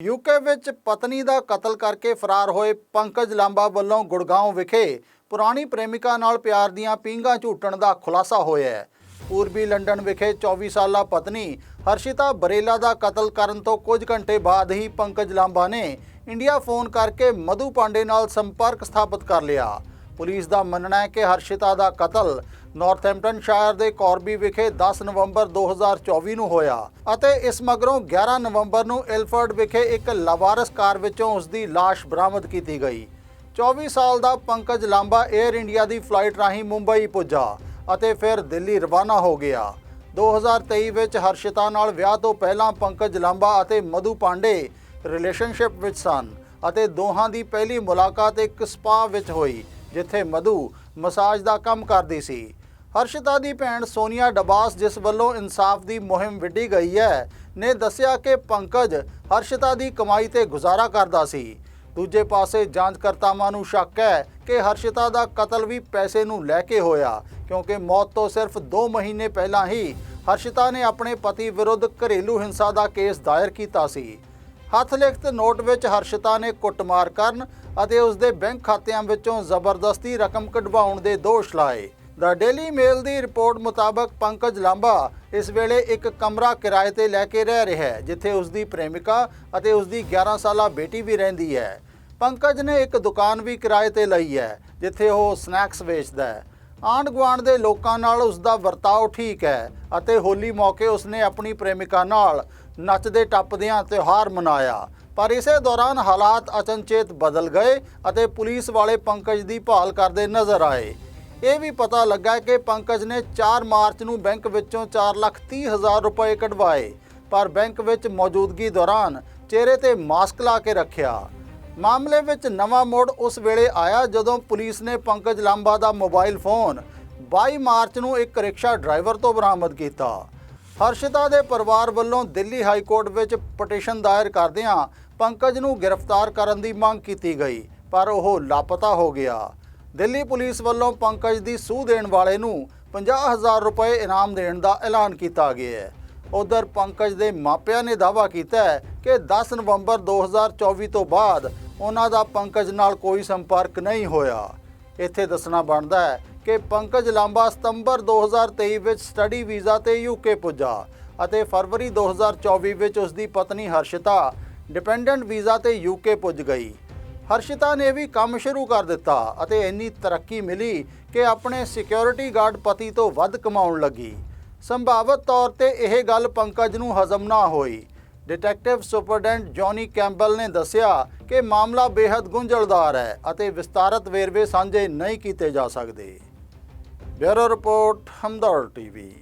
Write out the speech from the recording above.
UK ਵਿੱਚ ਪਤਨੀ ਦਾ ਕਤਲ ਕਰਕੇ ਫਰਾਰ ਹੋਏ ਪੰਕਜ ਲਾਂਬਾ ਵੱਲੋਂ ਗੁੜਗਾਉਂ ਵਿਖੇ ਪੁਰਾਣੀ ਪ੍ਰੇਮਿਕਾ ਨਾਲ ਪਿਆਰ ਦੀਆਂ ਪੀਂਘਾਂ ਝੂਟਣ ਦਾ ਖੁਲਾਸਾ ਹੋਇਆ ਹੈ। ਪੂਰਬੀ ਲੰਡਨ ਵਿਖੇ 24 ਸਾਲਾ ਪਤਨੀ ਹਰਸ਼ਿਤਾ ਬਰੇਲਾ ਦਾ ਕਤਲ ਕਰਨ ਤੋਂ ਕੁਝ ਘੰਟੇ ਬਾਅਦ ਹੀ ਪੰਕਜ ਲਾਂਬਾ ਨੇ ਇੰਡੀਆ ਫੋਨ ਕਰਕੇ ਮਧੂ ਪਾਂਡੇ ਨਾਲ ਸੰਪਰਕ ਸਥਾਪਿਤ ਕਰ ਲਿਆ। ਪੁਲਿਸ ਦਾ ਮੰਨਣਾ ਹੈ ਕਿ ਹਰਸ਼ਿਤਾ ਦਾ ਕਤਲ ਨਾਰਥੈਂਪਟਨ ਸ਼ਾਇਰ ਦੇ ਕੌਰਬੀ ਵਿਖੇ 10 ਨਵੰਬਰ 2024 ਨੂੰ ਹੋਇਆ ਅਤੇ ਇਸ ਮਗਰੋਂ 11 ਨਵੰਬਰ ਨੂੰ ਇਲਫਰਡ ਵਿਖੇ ਇੱਕ ਲਾਵਾਰਸ ਕਾਰ ਵਿੱਚੋਂ ਉਸ ਦੀ ਲਾਸ਼ ਬਰਾਮਦ ਕੀਤੀ ਗਈ। 24 ਸਾਲ ਦਾ ਪੰਕਜ ਲਾਂਬਾ 에ਅਰ ਇੰਡੀਆ ਦੀ ਫਲਾਈਟ ਰਾਹੀਂ ਮੁੰਬਈ ਪੁੱਜਾ ਅਤੇ ਫਿਰ ਦਿੱਲੀ ਰਵਾਨਾ ਹੋ ਗਿਆ। 2023 ਵਿੱਚ ਹਰਸ਼ਿਤਾ ਨਾਲ ਵਿਆਹ ਤੋਂ ਪਹਿਲਾਂ ਪੰਕਜ ਲਾਂਬਾ ਅਤੇ ਮਧੂ ਪਾਂਡੇ ਰਿਲੇਸ਼ਨਸ਼ਿਪ ਵਿੱਚ ਸਨ ਅਤੇ ਦੋਹਾਂ ਦੀ ਪਹਿਲੀ ਮੁਲਾਕਾਤ ਇੱਕ ਸਪਾ ਵਿੱਚ ਹੋਈ, ਜਿੱਥੇ ਮਧੂ ਮਸਾਜ ਦਾ ਕੰਮ ਕਰਦੀ ਸੀ। ਹਰਸ਼ਿਤਾ ਦੀ ਭੈਣ ਸੋਨੀਆ ਡਬਾਸ, ਜਿਸ ਵੱਲੋਂ ਇਨਸਾਫ ਦੀ ਮੁਹਿੰਮ ਵਿੱਢੀ ਗਈ ਹੈ, ਨੇ ਦੱਸਿਆ ਕਿ ਪੰਕਜ ਹਰਸ਼ਿਤਾ ਦੀ ਕਮਾਈ ਤੇ ਗੁਜ਼ਾਰਾ ਕਰਦਾ ਸੀ। ਦੂਜੇ ਪਾਸੇ ਜਾਂਚਕਰਤਾਵਾਂ ਨੂੰ ਸ਼ੱਕ ਹੈ ਕਿ ਹਰਸ਼ਿਤਾ ਦਾ ਕਤਲ ਵੀ ਪੈਸੇ ਨੂੰ ਲੈ ਕੇ ਹੋਇਆ, ਕਿਉਂਕਿ ਮੌਤ ਤੋਂ ਸਿਰਫ 2 ਮਹੀਨੇ ਪਹਿਲਾਂ ਹੀ ਹਰਸ਼ਿਤਾ ਨੇ ਆਪਣੇ ਪਤੀ ਵਿਰੁੱਧ ਘਰੇਲੂ ਹਿੰਸਾ ਦਾ ਕੇਸ ਦਾਇਰ ਕੀਤਾ ਸੀ। ਹੱਥ ਲਿਖਤ ਨੋਟ ਵਿੱਚ ਹਰਸ਼ਿਤਾ ਨੇ ਕੁੱਟਮਾਰ ਕਰਨ ਅਤੇ ਉਸ ਦੇ ਬੈਂਕ ਖਾਤਿਆਂ ਵਿੱਚੋਂ ਜ਼ਬਰਦਸਤੀ ਰਕਮ ਕਢਵਾਉਣ ਦੇ ਦੋਸ਼ ਲਾਏ। ਦਾ ਡੇਲੀ ਮੇਲ ਦੀ ਰਿਪੋਰਟ ਮੁਤਾਬਕ ਪੰਕਜ ਲਾਂਬਾ ਇਸ ਵੇਲੇ ਇੱਕ ਕਮਰਾ ਕਿਰਾਏ ਤੇ ਲੈ ਕੇ ਰਹਿ ਰਿਹਾ ਹੈ, ਜਿੱਥੇ ਉਸ ਦੀ ਪ੍ਰੇਮਿਕਾ ਅਤੇ ਉਸ ਦੀ 11 ਸਾਲਾ ਬੇਟੀ ਵੀ ਰਹਿੰਦੀ ਹੈ। ਪੰਕਜ ਨੇ ਇੱਕ ਦੁਕਾਨ ਵੀ ਕਿਰਾਏ ਤੇ ਲਈ ਹੈ, ਜਿੱਥੇ ਉਹ ਸਨੈਕਸ ਵੇਚਦਾ ਹੈ। ਆਂਢ ਗੁਆਂਢ ਦੇ ਲੋਕਾਂ ਨਾਲ ਉਸ ਦਾ ਵਰਤਾਓ ਠੀਕ ਹੈ ਅਤੇ ਹੋਲੀ ਮੌਕੇ ਉਸਨੇ ਆਪਣੀ ਪ੍ਰੇਮਿਕਾ ਨਾਲ ਨੱਚਦੇ ਟੱਪਦਿਆਂ ਤਿਉਹਾਰ ਮਨਾਇਆ। ਪਰ ਇਸੇ ਦੌਰਾਨ ਹਾਲਾਤ ਅਚਨਚੇਤ ਬਦਲ ਗਏ ਅਤੇ ਪੁਲਿਸ ਵਾਲੇ ਪੰਕਜ ਦੀ ਭਾਲ ਕਰਦੇ ਨਜ਼ਰ ਆਏ। ਇਹ ਵੀ ਪਤਾ ਲੱਗਾ ਕਿ ਪੰਕਜ ਨੇ 4 ਮਾਰਚ ਨੂੰ ਬੈਂਕ ਵਿੱਚੋਂ 4,30,000 ਰੁਪਏ ਕਢਵਾਏ ਪਰ ਬੈਂਕ ਵਿੱਚ ਮੌਜੂਦਗੀ ਦੌਰਾਨ ਚਿਹਰੇ ਤੇ ਮਾਸਕ ਲਾ ਕੇ ਰੱਖਿਆ। ਮਾਮਲੇ ਵਿੱਚ ਨਵਾਂ ਮੋੜ ਉਸ ਵੇਲੇ ਆਇਆ ਜਦੋਂ ਪੁਲਿਸ ਨੇ ਪੰਕਜ ਲਾਂਬਾ ਦਾ ਮੋਬਾਈਲ ਫੋਨ 22 ਮਾਰਚ ਨੂੰ ਇੱਕ ਰਿਕਸ਼ਾ ਡਰਾਈਵਰ ਤੋਂ ਬਰਾਮਦ ਕੀਤਾ। ਹਰਸ਼ਿਤਾ ਦੇ ਪਰਿਵਾਰ ਵੱਲੋਂ ਦਿੱਲੀ ਹਾਈ ਕੋਰਟ ਵਿੱਚ ਪਟੀਸ਼ਨ ਦਾਇਰ ਕਰਦਿਆਂ ਪੰਕਜ ਨੂੰ ਗ੍ਰਿਫਤਾਰ ਕਰਨ ਦੀ ਮੰਗ ਕੀਤੀ ਗਈ ਪਰ ਉਹ ਲਾਪਤਾ ਹੋ ਗਿਆ। ਦਿੱਲੀ ਪੁਲਿਸ ਵੱਲੋਂ ਪੰਕਜ ਦੀ ਸੂਹ ਦੇਣ ਵਾਲੇ ਨੂੰ 50000 ਰੁਪਏ ਇਨਾਮ ਦੇਣ ਦਾ ਐਲਾਨ ਕੀਤਾ ਗਿਆ ਹੈ। ਉਧਰ ਪੰਕਜ ਦੇ ਮਾਪਿਆਂ ਨੇ ਦਾਅਵਾ ਕੀਤਾ ਹੈ ਕਿ 10 ਨਵੰਬਰ 2024 ਤੋਂ ਬਾਅਦ ਉਹਨਾਂ ਦਾ ਪੰਕਜ ਨਾਲ ਕੋਈ ਸੰਪਰਕ ਨਹੀਂ ਹੋਇਆ। ਇੱਥੇ ਦੱਸਣਾ ਬਣਦਾ ਹੈ ਕਿ ਪੰਕਜ ਲਾਂਬਾ ਸਤੰਬਰ 2023 ਵਿੱਚ ਸਟੱਡੀ ਵੀਜ਼ਾ ਤੇ ਯੂਕੇ ਪੁੱਜਾ ਅਤੇ ਫਰਵਰੀ 2024 ਵਿੱਚ ਉਸ ਦੀ ਪਤਨੀ ਹਰਸ਼ਿਤਾ ਡਿਪੈਂਡੈਂਟ ਵੀਜ਼ਾ ਤੇ ਯੂਕੇ ਪੁੱਜ ਗਈ। ਹਰਸ਼ਿਤਾ ਨੇ ਵੀ ਕੰਮ ਸ਼ੁਰੂ ਕਰ ਦਿੱਤਾ ਅਤੇ ਇੰਨੀ ਤਰੱਕੀ ਮਿਲੀ ਕਿ ਆਪਣੇ ਸਿਕਿਉਰਿਟੀ ਗਾਰਡ ਪਤੀ ਤੋਂ ਵੱਧ ਕਮਾਉਣ ਲੱਗੀ। ਸੰਭਾਵਤ ਤੌਰ ਤੇ ਇਹ ਗੱਲ ਪੰਕਜ ਨੂੰ ਹਜ਼ਮ ਨਾ ਹੋਈ। ਡਿਟੈਕਟਿਵ ਸੁਪਰਡੈਂਟ ਜੌਨੀ ਕੈਂਬਲ ਨੇ ਦੱਸਿਆ ਕਿ ਮਾਮਲਾ ਬੇहद ਗੁੰਝਲਦਾਰ ਹੈ ਅਤੇ ਵਿਸਤਾਰਤ ਵੇਰਵੇ ਸਾਂਝੇ ਨਹੀਂ ਕੀਤੇ ਜਾ ਸਕਦੇ। Bureau report, Hamdard TV.